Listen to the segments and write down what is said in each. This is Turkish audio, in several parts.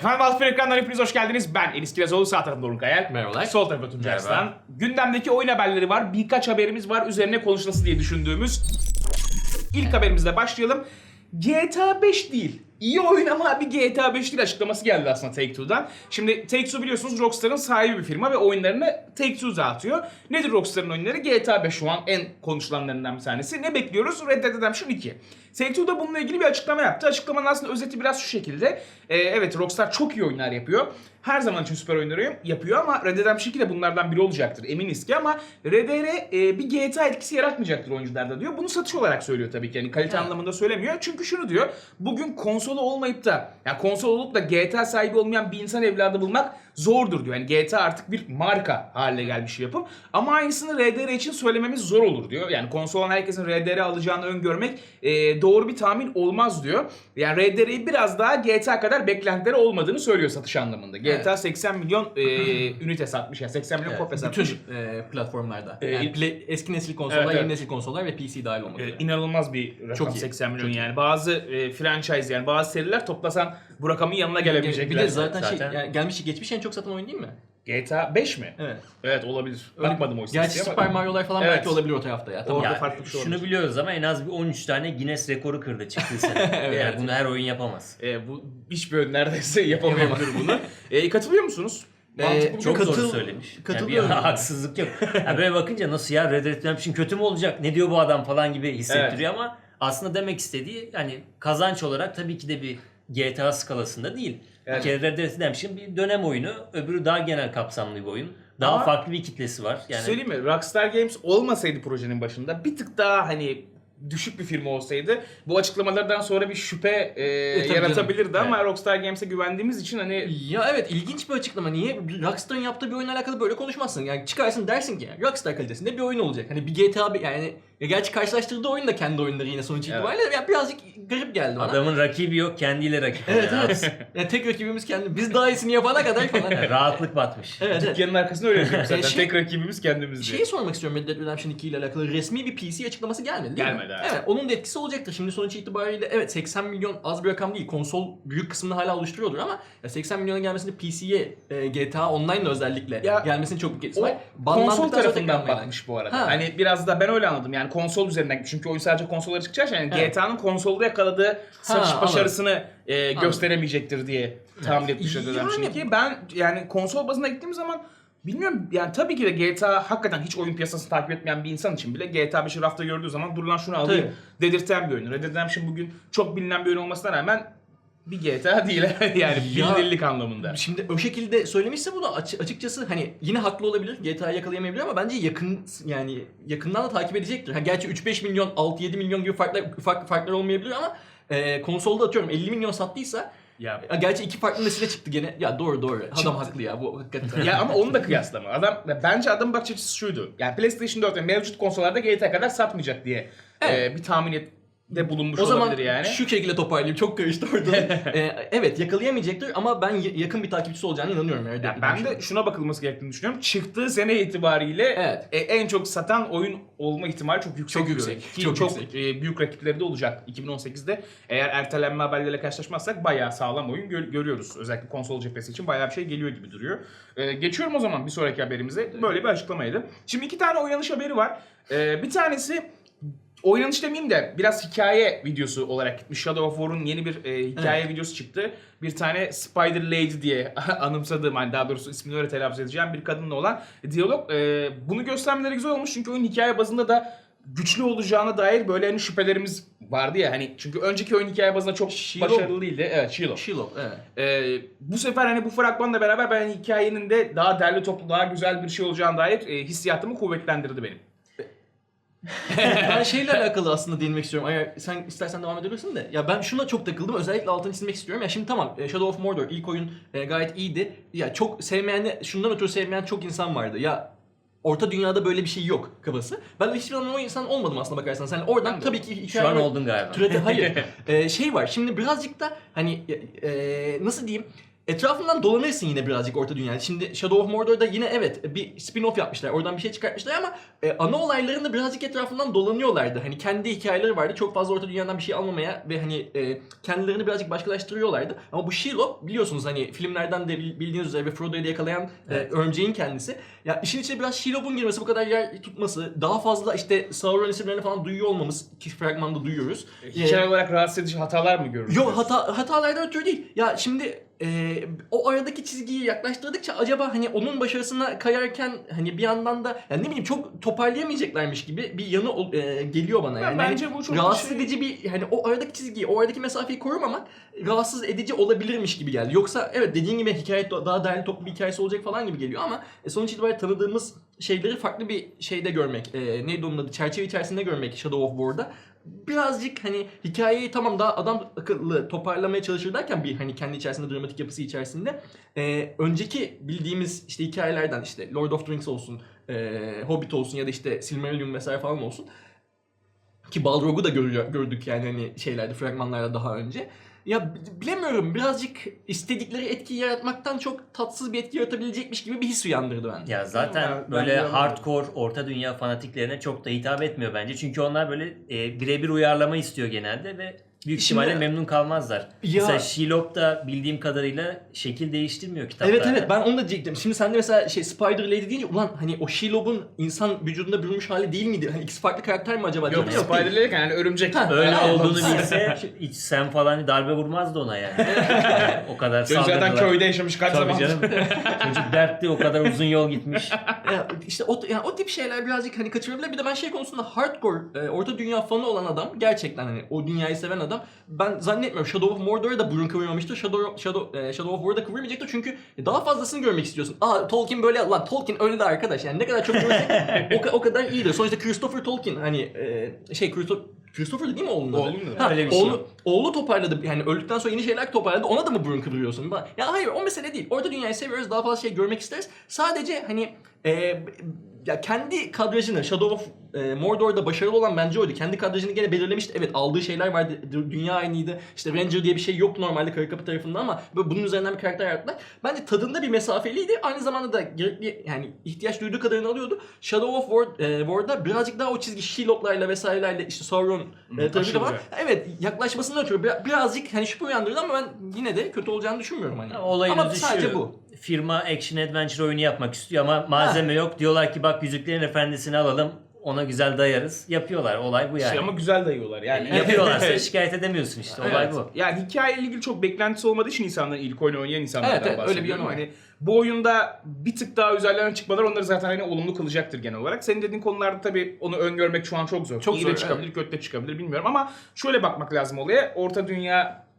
Efendim Altfır ekrandan hepiniz hoş geldiniz. Ben Enis Kirazoğlu, sağ tarafımda Doruk Kayal. Merhabalar. Sol tarafta Tuncay Merhaba. Arslan. Gündemdeki oyun haberleri var. Birkaç haberimiz var. Üzerine konuşulası diye düşündüğümüz. İlk haberimizle başlayalım. GTA 5 değil. İyi oyun ama bir GTA 5 değil açıklaması geldi aslında Take-Two'dan. Şimdi Take-Two biliyorsunuz Rockstar'ın sahibi bir firma ve oyunlarını Take-Two dağıtıyor. Nedir Rockstar'ın oyunları? GTA 5 şu an en konuşulanlarından bir tanesi. Ne bekliyoruz? Red Dead Redemption 2. Take-Two da bununla ilgili bir açıklama yaptı. Açıklamanın aslında özeti biraz şu şekilde. Ee, evet Rockstar çok iyi oyunlar yapıyor. Her zaman için süper oyunları yapıyor ama Red Dead Redemption 2 de bunlardan biri olacaktır eminiz ki ama RDR e, bir GTA etkisi yaratmayacaktır oyuncularda diyor. Bunu satış olarak söylüyor tabii ki yani kalite Evet. anlamında söylemiyor. Çünkü şunu diyor. Bugün konsolu olmayıp da yani konsol olup da GTA sahibi olmayan bir insan evladı bulmak zordur diyor. Yani GTA artık bir marka haline gelmiş bir yapım. Ama aynısını RDR için söylememiz zor olur diyor. Yani konsol olan herkesin RDR alacağını öngörmek e, doğru bir tahmin olmaz diyor. Yani RDR'yi biraz daha GTA kadar beklentileri olmadığını söylüyor satış anlamında. GTA 80 milyon e, ünite satmış yani 80 milyon Evet, kopya bütün satmış. e, platformlarda. E, yani play- eski nesil konsollar, Evet, yeni evet. nesil konsollar ve PC dahil olmak Ee, üzere. inanılmaz bir rakam Çok iyi. 80 milyon Çok iyi. yani. Bazı e, franchise yani bazı seriler toplasan bu rakamın yanına gelebilecekler. bir de zaten, Zaten- şey, yani gelmiş geçmiş en çok satan oyun değil mi? GTA 5 mi? Evet. Evet olabilir. Öyle- Bakmadım o Gerçi istatistiğe Super ama- Mario'lar falan Evet. belki olabilir o tarafta ya. Tamam. Orada Ya, farklı bir şey şunu olmuş. biliyoruz ama en az bir 13 tane Guinness rekoru kırdı çıktığı sene. Evet. Yani bunu her oyun yapamaz. E, bu hiçbir oyun neredeyse yapamayabilir bunu. E, katılıyor musunuz? Mantıklı bir Çok. Katıl- doğru söylemiş. Yani bir katılıyorum. haksızlık yok. Ya böyle bakınca nasıl ya Red Dead Redemption kötü mü olacak? Ne diyor bu adam falan gibi hissettiriyor ama aslında demek istediği yani kazanç olarak tabii ki de bir GTA skalasında değil. Evet. Bir kere Red Dead Redemption bir dönem oyunu, öbürü daha genel kapsamlı bir oyun. Daha Ama- farklı bir kitlesi var. Yani Söyleyeyim mi? Rockstar Games olmasaydı projenin başında bir tık daha hani düşük bir firma olsaydı bu açıklamalardan sonra bir şüphe e, tabii yaratabilirdi canım. ama Rockstar Games'e güvendiğimiz için hani Ya evet ilginç bir açıklama. Niye Rockstar'ın yaptığı bir oyunla alakalı böyle konuşmazsın? Yani çıkarsın dersin ki Rockstar kalitesinde bir oyun olacak. Hani bir GTA bir- yani ya gerçi karşılaştırdığı oyun da kendi oyunları yine sonuç Evet. itibariyle ya birazcık garip geldi bana. adamın rakibi yok, kendiyle rakip. Evet Yani evet. yani tek rakibimiz kendi. Biz daha iyisini yapana kadar falan. Yani rahatlık batmış. evet evet. dükkanın arkasında öyle diyorum zaten. Şey- Tek rakibimiz kendimiz diye. Şeyi sormak istiyorum Red Dead Redemption 2 ile alakalı resmi bir PC açıklaması gelmedi değil Gelmedi, mi? evet. Evet onun da etkisi olacaktır. Şimdi sonuç itibariyle evet 80 milyon az bir rakam değil. Konsol büyük kısmını hala oluşturuyordur ama ya 80 milyonun gelmesinde PC'ye e, GTA Online'la özellikle Ya, gelmesinin çok büyük etkisi O var. konsol Banlandıktan sonra tarafından bakmış bu arada. Ha. Hani biraz da ben öyle anladım. Yani konsol üzerinden çünkü oyun sadece konsollara çıkacak yani Evet. GTA'nın konsolda yakaladığı satış anladım. başarısını e, gösteremeyecektir diye tahmin etmişler Yani- dedim şimdi. Ben yani konsol bazına gittiğim zaman bilmiyorum yani tabii ki de GTA hakikaten hiç oyun piyasasını takip etmeyen bir insan için bile GTA 5'i rafta gördüğü zaman dur lan şunu alayım dedirten bir oyun. Red Dead Redemption bugün çok bilinen bir oyun olmasına rağmen bir GTA değil yani Ya- bilinirlik anlamında. Şimdi o şekilde söylemişse bunu açı- açıkçası hani yine haklı olabilir. GTA'yı yakalayamayabilir ama bence yakın yani yakından da takip edecektir. Ha, gerçi 3-5 milyon, 6-7 milyon gibi farklar, farklı farklar olmayabilir ama e, konsolda atıyorum 50 milyon sattıysa Ya ya gerçi iki farklı nesile çıktı gene. Ya doğru doğru. Adam Çıktı. haklı ya bu hakikaten. ya ama onu da kıyaslama. Adam bence adamın bakış açısı şuydu. Yani PlayStation 4 ve mevcut konsollarda GTA kadar satmayacak diye Evet. e, bir tahminde bulunmuş o zaman olabilir yani. şu şekilde toparlayayım. Çok karıştı orada. E, evet yakalayamayacaktır ama ben ya- yakın bir takipçisi olacağını inanıyorum. Red Dead Ya ben de Redemption'ın. şuna bakılması gerektiğini düşünüyorum. Çıktığı sene itibariyle Evet. e, en çok satan oyun olma ihtimali çok yüksek. Çok yüksek, Ki çok çok yüksek. e, büyük rakipleri de olacak 2018'de. Eğer ertelenme haberleriyle karşılaşmazsak bayağı sağlam oyun gör- görüyoruz. Özellikle konsol cephesi için bayağı bir şey geliyor gibi duruyor. E, geçiyorum o zaman bir sonraki haberimize. Böyle bir açıklamaydı. Şimdi iki tane oynanış haberi var. E, bir tanesi Oynanış demeyeyim de biraz hikaye videosu olarak gitmiş. Shadow of War'un yeni bir e, hikaye videosu çıktı. Bir tane Spider Lady diye anımsadığım hani daha doğrusu ismini öyle telaffuz edeceğim bir kadınla olan diyalog. E, bunu göstermeleri güzel olmuş çünkü oyun hikaye bazında da güçlü olacağına dair böyle hani şüphelerimiz vardı ya hani çünkü önceki oyun hikaye bazında çok Shiloh. başarılı değildi. Evet Shiloh. Shiloh evet. Ee, bu sefer hani bu fragmanla beraber ben hikayenin de daha derli toplu daha güzel bir şey olacağına dair e, hissiyatımı kuvvetlendirdi benim. ben şeyle alakalı aslında değinmek istiyorum. Eğer sen istersen devam edebilirsin de. Ya ben şuna çok takıldım. Özellikle altını çizmek istiyorum. Ya şimdi tamam e, Shadow of Mordor ilk oyun e, gayet iyiydi. Ya çok sevmeyen, şundan ötürü sevmeyen çok insan vardı. Ya Orta dünyada böyle bir şey yok kafası. Ben hiçbir zaman o insan olmadım aslında bakarsan. Sen oradan tabii ki Şu an oldun galiba. Türete hayır. Ee, şey var. Şimdi birazcık da hani e, nasıl diyeyim? Etrafından dolanırsın yine birazcık Orta Dünya'da. Şimdi Shadow of Mordor'da yine evet bir spin-off yapmışlar. Oradan bir şey çıkartmışlar ama e, ana olaylarında birazcık etrafından dolanıyorlardı. Hani kendi hikayeleri vardı. Çok fazla Orta Dünya'dan bir şey almamaya ve hani e, kendilerini birazcık başkalaştırıyorlardı. Ama bu Shelob biliyorsunuz hani filmlerden de bil- bildiğiniz üzere ve Frodo'yu da yakalayan e, Evet. örümceğin kendisi. Ya işin içine biraz Shelob'un girmesi, bu kadar yer tutması, daha fazla işte Sauron isimlerini falan duyuyor olmamız ki fragmanda duyuyoruz. Hikaye olarak rahatsız edici hatalar mı görüyoruz? Yok hata hatalardan ötürü değil. Ya şimdi e, o aradaki çizgiyi yaklaştırdıkça acaba hani onun başarısına kayarken hani bir yandan da yani ne bileyim çok toparlayamayacaklarmış gibi bir yanı e, geliyor bana yani. bence Hani bu çok rahatsız şey- edici bir hani o aradaki çizgiyi, o aradaki mesafeyi korumamak rahatsız edici olabilirmiş gibi geldi. Yoksa evet dediğin gibi hikaye daha değerli toplu bir hikayesi olacak falan gibi geliyor ama e, sonuç itibariyle tanıdığımız şeyleri farklı bir şeyde görmek. E, neydi onun adı? Çerçeve içerisinde görmek Shadow of War'da birazcık hani hikayeyi tamam daha adam akıllı toparlamaya çalışır derken bir hani kendi içerisinde dramatik yapısı içerisinde e, önceki bildiğimiz işte hikayelerden işte Lord of the Rings olsun, e, Hobbit olsun ya da işte Silmarillion vesaire falan olsun ki Balrog'u da görüyor, gördük yani hani şeylerde fragmanlarda daha önce. Ya bilemiyorum birazcık istedikleri etkiyi yaratmaktan çok tatsız bir etki yaratabilecekmiş gibi bir his uyandırdı bende. Ya zaten Ben- ben böyle bilemem. hardcore orta dünya fanatiklerine çok da hitap etmiyor bence. Çünkü onlar böyle e, birebir uyarlama istiyor genelde ve büyük Şimdi- ihtimalle memnun kalmazlar. Ya- Mesela Shelob da bildiğim kadarıyla şekil değiştirmiyor kitaplarda. Evet evet ben onu da diyecektim. Şimdi sen de mesela şey Spider Lady deyince ulan hani o Shelob'un insan vücudunda bürünmüş hali değil miydi? Hani ikisi farklı karakter mi acaba? Yok, diyorum. Spider'le yani örümcek. Ha, Öyle Ha, olduğunu bilse hiç sen falan darbe vurmazdı ona yani. Yani o kadar Çocuk zaten saldırdılar. köyde yaşamış kaç Tabii zaman. canım. Çocuk dertli o kadar uzun yol gitmiş. Ya işte o, yani o tip şeyler birazcık hani kaçırabilir. Bir de ben şey konusunda hardcore, e, orta dünya fanı olan adam, gerçekten hani o dünyayı seven adam. Ben zannetmiyorum Shadow of Mordor'a da burun kıvırmamıştır. Shadow, Shadow, e, Shadow of War'da kıvırmayacaktır çünkü daha fazlasını görmek istiyorsun. Aa Tolkien böyle, lan Tolkien öyle de arkadaş. Yani ne kadar çok görürsek o, o kadar iyidir. Sonuçta Christopher Tolkien hani e, şey Christopher, Christopher değil mi oğlunun adı? Oğlum mu? Ha, Öyle bir şey. oğlu, oğlu toparladı yani öldükten sonra yeni şeyler toparladı ona da mı burun kıvırıyorsun? Ben- Ya hayır o mesele değil. Orada dünyayı seviyoruz daha fazla şey görmek isteriz. Sadece hani e, ya kendi kadrajını Shadow of e, Mordor'da başarılı olan bence oydu. Kendi kadrajını gene belirlemişti. Evet aldığı şeyler vardı. Dünya aynıydı. İşte Ranger diye bir şey yoktu normalde kara kapı tarafında ama bunun üzerinden bir karakter yarattılar. Bence tadında bir mesafeliydi. Aynı zamanda da gerekli yani ihtiyaç duyduğu kadarını alıyordu. Shadow of War, e, War'da birazcık daha o çizgi Shilok'larla vesairelerle işte Sauron e, tarafıyla aşırı. Evet yaklaşmasını ötürü bir- birazcık hani şüphe uyandırdı ama ben yine de kötü olacağını düşünmüyorum hani. Olayınız ama sadece bu. Firma action adventure oyunu yapmak istiyor ama malzeme yok. Diyorlar ki bak Yüzüklerin Efendisi'ni alalım. Ona güzel dayarız. Yapıyorlar. Olay bu yani. Şey ama güzel dayıyorlar yani. Yapıyorlarsa şikayet edemiyorsun işte. Olay Evet. bu. Yani hikayeyle ilgili çok beklentisi olmadığı için insanların ilk oyunu oynayan insanlardan Evet, evet, öyle bir bahsediyorum. yanı var. Hani bu oyunda bir tık daha üzerlerine çıkmalar onları zaten hani olumlu kılacaktır genel olarak. Senin dediğin konularda tabii onu öngörmek şu an çok zor. Çok İyi zor, de çıkabilir, kötü de çıkabilir bilmiyorum ama şöyle bakmak lazım olaya. Orta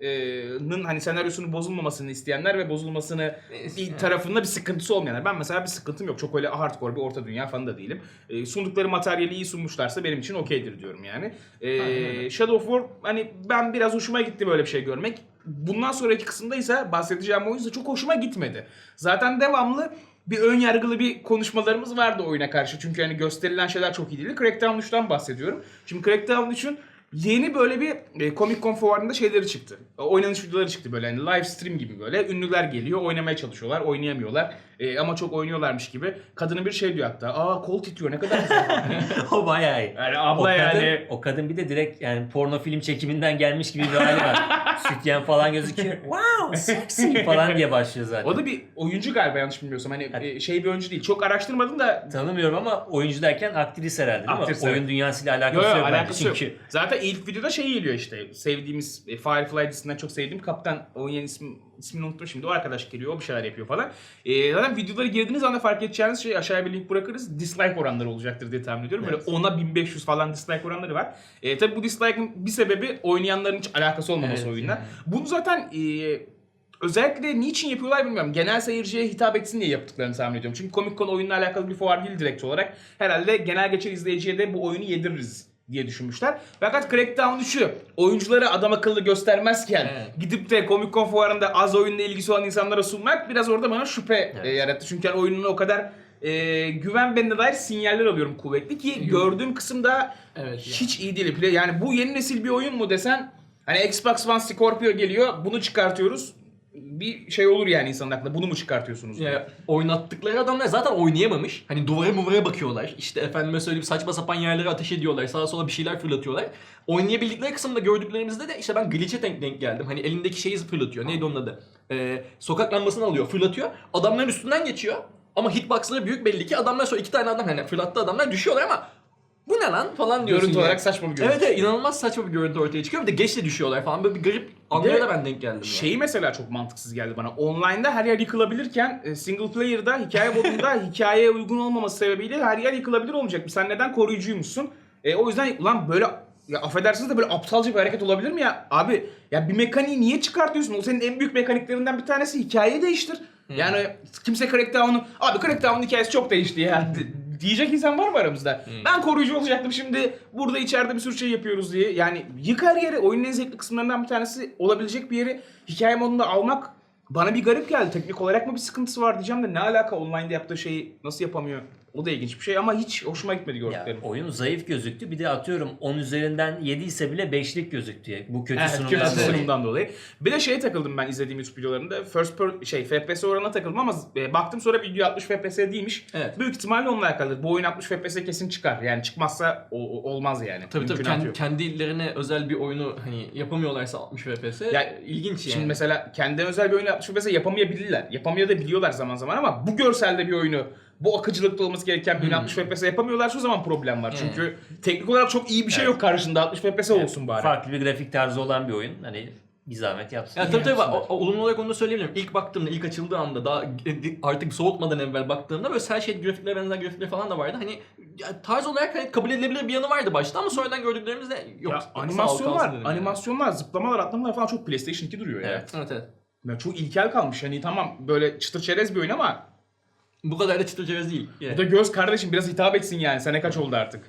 Dünya'nın hani senaryosunun bozulmamasını isteyenler ve bozulmasını bir tarafında bir sıkıntısı olmayanlar. Ben mesela bir sıkıntım yok. Çok öyle hardcore bir Orta Dünya fanı da değilim. E, sundukları materyali iyi sunmuşlarsa benim için okeydir diyorum yani. E. Shadow of War hani ben biraz hoşuma gitti böyle bir şey görmek. Bundan sonraki kısımda ise bahsedeceğim oyun ise çok hoşuma gitmedi. Zaten devamlı bir ön yargılı bir konuşmalarımız vardı oyuna karşı. Çünkü hani gösterilen şeyler çok iyi değildi. Crackdown 3'ten bahsediyorum. Şimdi Crackdown 3'ün yeni böyle bir e, Comic Con fuarında şeyleri çıktı. E, Oynanış videoları çıktı böyle hani live stream gibi böyle. Ünlüler geliyor oynamaya çalışıyorlar oynayamıyorlar. E, ama çok oynuyorlarmış gibi. Kadının bir şey diyor hatta. Aa kol titriyor ne kadar güzel. o bayağı iyi. yani O abla kadın, yani. o kadın bir de direkt yani porno film çekiminden gelmiş gibi bir hali var. Sütyen falan gözüküyor. Wow, sexy falan diye başlıyor zaten. O da bir oyuncu galiba yanlış bilmiyorsam. Hani e, şey bir oyuncu değil. Çok araştırmadım da Tanımıyorum ama oyuncu derken aktris herhalde değil Aktris, mi? evet. Oyun dünyasıyla alakası Yok yok yok bence. alakası yok. Çünkü Zaten ilk videoda şey geliyor işte. Sevdiğimiz e, Firefly dizisinden çok sevdiğim kaptan. O yeni ismi, ismini unuttum şimdi. O arkadaş geliyor. O bir şeyler yapıyor falan. E, zaten videoları girdiğiniz anda fark edeceğiniz şey aşağıya bir link bırakırız. Dislike oranları olacaktır diye tahmin ediyorum. Böyle Evet. 10'a 1500 falan dislike oranları var. E, tabi bu dislike'ın bir sebebi oynayanların hiç alakası olmaması Evet, oyunla. yani. Bunu zaten e, özellikle niçin yapıyorlar bilmiyorum. Genel seyirciye hitap etsin diye yaptıklarını tahmin ediyorum. Çünkü Comic Con oyunla alakalı bir fuar değil direkt olarak. Herhalde genel geçer izleyiciye de bu oyunu yediririz diye düşünmüşler. Fakat Crackdown 3'ü oyuncuları adam akıllı göstermezken Evet. gidip de Comic Con fuarında az oyunla ilgisi olan insanlara sunmak biraz orada bana şüphe Evet. e, yarattı. Çünkü hani oyunun o kadar e, güven benimle dair sinyaller alıyorum kuvvetli ki gördüğüm kısımda Evet. hiç iyi değil. Yani bu yeni nesil bir oyun mu desen hani Xbox One Scorpio geliyor bunu çıkartıyoruz. Bir şey olur yani insanın aklında. Bunu mu çıkartıyorsunuz? Ya, oynattıkları adamlar zaten oynayamamış. Hani duvara muvara bakıyorlar. İşte efendime söyleyeyim saçma sapan yerlere ateş ediyorlar. Sağa sola bir şeyler fırlatıyorlar. Oynayabildikleri kısımda gördüklerimizde de işte ben glitch'e denk, denk geldim. Hani elindeki şeyi fırlatıyor. Neydi onun adı? Ee, sokak lambasını alıyor fırlatıyor. Adamların üstünden geçiyor. Ama hitboxları büyük belli ki adamlar sonra iki tane adam hani fırlattığı adamlar düşüyorlar ama bu ne lan falan diyorsun. Görüntü yani. olarak saçma bir görüntü. Evet evet inanılmaz saçma bir görüntü ortaya çıkıyor. Bir de geçle düşüyorlar falan. Böyle bir garip anlara da ben denk geldim. yani. Şeyi mesela çok mantıksız geldi bana. Online'da her yer yıkılabilirken e, single player'da hikaye modunda hikayeye uygun olmaması sebebiyle her yer yıkılabilir olmayacak. Sen neden koruyucuymuşsun? E, o yüzden ulan böyle ya affedersiniz de böyle aptalca bir hareket olabilir mi ya? Abi ya bir mekaniği niye çıkartıyorsun? O senin en büyük mekaniklerinden bir tanesi hikayeyi değiştir. Yani kimse Crackdown'un abi Crackdown'un hikayesi çok değişti ya. Diyecek insan var mı aramızda? Ben koruyucu olacaktım şimdi burada içeride bir sürü şey yapıyoruz diye. Yani yık her yeri oyunun en zevkli kısımlarından bir tanesi olabilecek bir yeri hikaye modunda almak bana bir garip geldi. Teknik olarak mı bir sıkıntısı var diyeceğim de ne alaka online'da yaptığı şeyi nasıl yapamıyor? O da ilginç bir şey ama hiç hoşuma gitmedi Ya, gördüklerim. oyun zayıf gözüktü. Bir de atıyorum 10 üzerinden 7 ise bile 5'lik gözüktü. Bu kötü Evet, sunumdan kötü dolayı. sunumdan dolayı. Bir de şeye takıldım ben izlediğim YouTube videolarında. First per, şey FPS oranına takıldım ama e, baktım sonra video 60 FPS değilmiş. Evet. Büyük ihtimalle onunla alakalı. Bu oyun 60 FPS kesin çıkar. Yani çıkmazsa o- olmaz yani. Tabii tabii Mümkünatı kendi, kendilerine özel bir oyunu hani yapamıyorlarsa 60 FPS Ya, ilginç yani. Şimdi mesela kendi özel bir oyunu 60 FPS yapamayabilirler. Yapamayabiliyorlar zaman zaman ama bu görselde bir oyunu bu akıcılıkta olması gereken bir oyunu 60 FPS yapamıyorlarsa o zaman problem var. Hmm. Çünkü teknik olarak çok iyi bir şey yok karşında. 60 FPS olsun bari. Farklı bir grafik tarzı olan bir oyun. Hani bir zahmet yapsın. Ya tabii tabii yapsınlar. o, olumlu olarak onu da söyleyebilirim. İlk baktığımda, ilk açıldığı anda daha artık soğutmadan evvel baktığımda böyle her şey grafiklere benzer grafikler falan da vardı. Hani ya, tarz olarak hani kabul edilebilir bir yanı vardı başta ama sonradan gördüklerimizde yok. Ya, sağ ol, animasyonlar, kalsın dedim yani. animasyonlar, zıplamalar, atlamalar falan çok PlayStation 2 duruyor ya. Evet. Evet evet. Ya çok ilkel kalmış. Hani tamam böyle çıtır çerez bir oyun ama Bu kadar da çıtır çerez değil. Yani. bu da göz kardeşim biraz hitap etsin yani. Sene kaç oldu artık?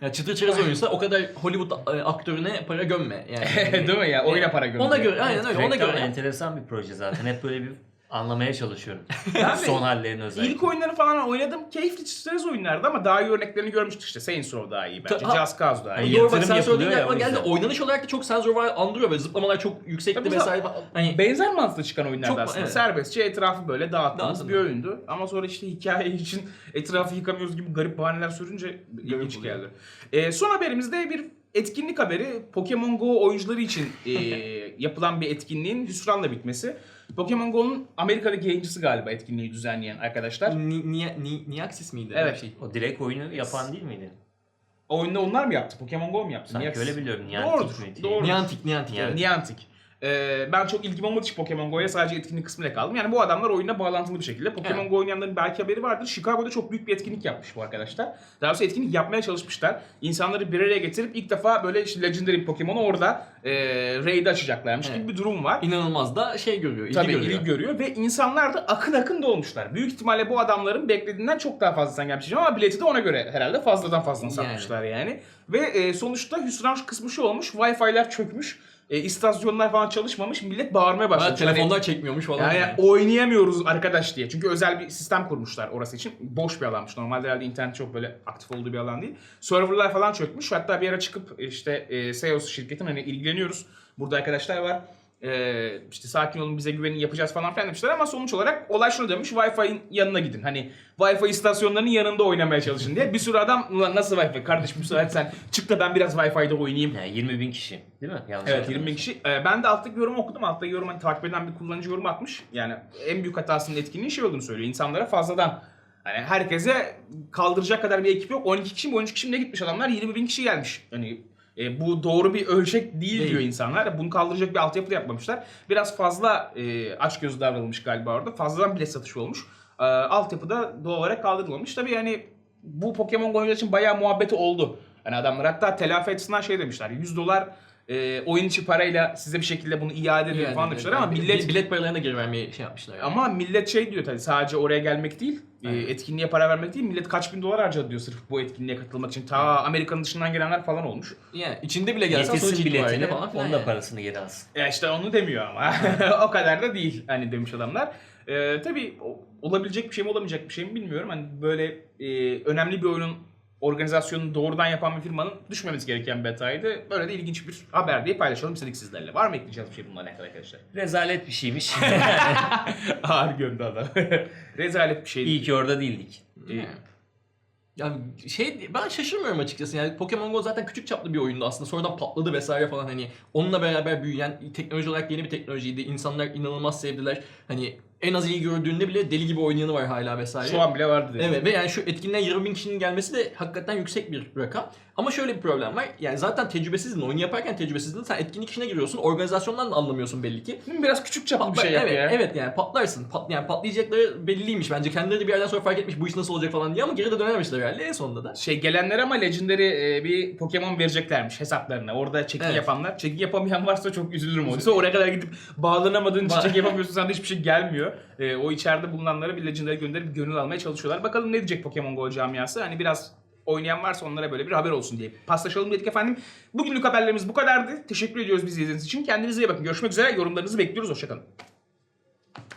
Ya çıtır çerez oyunsa o kadar Hollywood e, aktörüne para gömme yani. Değil mi ya? Oyuna para gönderiyor. Ona göre aynen öyle ona göre. enteresan bir proje zaten. Hep böyle bir anlamaya çalışıyorum. De Son hallerini özellikle. İlk oyunları falan oynadım. Keyifli çerez oyunlardı ama daha iyi örneklerini görmüştük işte. Saints Row daha iyi bence. Ta- Just Cause daha Hani iyi. Doğru bak yatırım sen söylediğin yapılıyor aklıma o geldi. yüzden. Oynanış olarak da çok sensör var andırıyor böyle zıplamalar çok yüksekti Tabii vesaire. Hani Benzer mantıklı çıkan oyunlardı Çok- aslında. evet. Serbestçe etrafı böyle dağıttığımız Dağıtın. bir oyundu. Ama sonra işte hikaye için etrafı yıkamıyoruz gibi garip bahaneler sürünce ilginç oluyor. geldi. Ee, son haberimizde bir etkinlik haberi. Pokemon Go oyuncuları için e, yapılan bir etkinliğin hüsranla bitmesi. Pokemon Go'nun Amerika'daki yayıncısı galiba etkinliği düzenleyen arkadaşlar. Ni, ni, ni, Niaxis miydi? Evet. Şey. O direkt oyunu yapan değil miydi? Oyunda onlar mı yaptı? Pokemon Go mu yaptı? Sanki Niantic. öyle biliyorum. Niantic Doğrudur. miydi? Doğru. Niantic, Niantic. Yani- evet. Niantic. Ee, ben çok ilgim olmadığı için Pokemon Go'ya sadece etkinlik kısmıyla kaldım. Yani bu adamlar oyuna bağlantılı bir şekilde. Pokemon Evet. Go oynayanların belki haberi vardır. Chicago'da çok büyük bir etkinlik yapmış bu arkadaşlar. Daha doğrusu etkinlik yapmaya çalışmışlar. İnsanları bir araya getirip ilk defa böyle işte Legendary Pokemon'u orada e, raid açacaklarmış Evet. gibi bir durum var. İnanılmaz da şey görüyor, ilgi Tabii görüyor. ilgi görüyor ve insanlar da akın akın dolmuşlar. Büyük ihtimalle bu adamların beklediğinden çok daha fazlasından gelmiş ama bileti de ona göre herhalde fazladan fazlasını Yani. satmışlar yani. Ve e, sonuçta hüsran kısmı şu olmuş. Wi-Fi'ler çökmüş. E, istasyonlar falan çalışmamış. Millet bağırmaya Ha, başlamış. Hani- telefonlar çekmiyormuş falan. yani oynayamıyoruz arkadaş diye. Çünkü özel bir sistem kurmuşlar orası için. Boş bir alanmış. Normalde herhalde internet çok böyle aktif olduğu bir alan değil. Serverlar falan çökmüş. Hatta bir ara çıkıp işte e, Seos şirketin hani ilgileniyoruz. Burada arkadaşlar var. E, işte sakin olun bize güvenin yapacağız falan filan demişler ama sonuç olarak olay şunu demiş. Wi-Fi'nin yanına gidin. Hani Wi-Fi istasyonlarının yanında oynamaya çalışın diye. Bir sürü adam ulan nasıl Wi-Fi kardeşim müsaade sen çık da ben biraz Wi-Fi'de oynayayım. Yani 20 bin kişi değil mi? Yanlış Evet 20 bin hatırlamıyorsam. kişi. Ee, ben de alttaki yorumu okudum. Alttaki yorum hani takip eden bir kullanıcı yorum atmış. Yani en büyük hatasının etkinliği şey olduğunu söylüyor. İnsanlara fazladan hani herkese kaldıracak kadar bir ekip yok. 12 kişi mi 13 kişi mi ne gitmiş adamlar 20 bin kişi gelmiş. Hani e, bu doğru bir ölçek değil, Değil. diyor insanlar. Bunu kaldıracak bir altyapı da yapmamışlar. Biraz fazla e, açgözlü davranılmış galiba orada. Fazladan bilet satışı olmuş. E, altyapı da doğal olarak kaldırılmamış. Tabii yani bu Pokemon Go için bayağı muhabbeti oldu. Hani adamlar hatta telafi açısından şey demişler. 100 dolar e, oyun içi parayla size bir şekilde bunu iade edin Yani, falan demişler yani ama bi- millet bilet paralarına geri vermeyi şey yapmışlar. Yani. ama millet şey diyor tabii sadece oraya gelmek değil, e, Evet. etkinliğe para vermek değil. Millet kaç bin dolar harcadı diyor sırf bu etkinliğe katılmak için. Ta Amerika'nın dışından gelenler falan olmuş. yani içinde bile gelsen sonuç Getirsin itibariyle biletini falan filan. onun da yani. parasını geri alsın. Ya işte onu demiyor ama. o kadar da değil hani demiş adamlar. E, tabii o- olabilecek bir şey mi olamayacak bir şey mi bilmiyorum. Hani böyle e, önemli bir oyunun organizasyonunu doğrudan yapan bir firmanın düşmemiz gereken bir hataydı. Böyle de ilginç bir haber diye paylaşalım istedik sizlerle. Var mı ekleyeceğiniz bir şey bununla alakalı arkadaşlar? Rezalet bir şeymiş. Ağır gömdü adam. Rezalet bir şey. İyi ki orada değildik. Ya şey ben şaşırmıyorum açıkçası yani Pokemon Go zaten küçük çaplı bir oyundu aslında sonradan patladı vesaire falan hani onunla beraber büyüyen teknoloji olarak yeni bir teknolojiydi insanlar inanılmaz sevdiler hani en az iyi gördüğünde bile deli gibi oynayanı var hala vesaire. Şu an bile vardı dedi. Evet ve yani şu etkinliğe 20 bin kişinin gelmesi de hakikaten yüksek bir rakam. Ama şöyle bir problem var. Yani zaten tecrübesizdin. Oyunu yaparken tecrübesizdin. Sen etkinlik işine giriyorsun. Organizasyondan da anlamıyorsun belli ki. Biraz küçük çaplı bir Patlar- şey yap evet, ya. evet yani patlarsın. Pat, yani patlayacakları belliymiş bence. Kendileri de bir yerden sonra fark etmiş bu iş nasıl olacak falan diye ama geri de dönememişler herhalde en sonunda da. Şey gelenler ama Legendary e, bir Pokemon vereceklermiş hesaplarına. Orada çekim Evet. yapanlar. Çekim yapamayan varsa çok üzülürüm oysa. Oraya kadar gidip bağlanamadığın için Ba- çekim yapamıyorsun. Sana da hiçbir şey gelmiyor. E, o içeride bulunanlara bir Legendary gönderip bir gönül almaya çalışıyorlar. Bakalım ne diyecek Pokemon Go camiası. Hani biraz oynayan varsa onlara böyle bir haber olsun diye paslaşalım dedik efendim. Bugünlük haberlerimiz bu kadardı. Teşekkür ediyoruz bizi izlediğiniz için. Kendinize iyi bakın. Görüşmek üzere. Yorumlarınızı bekliyoruz. Hoşçakalın.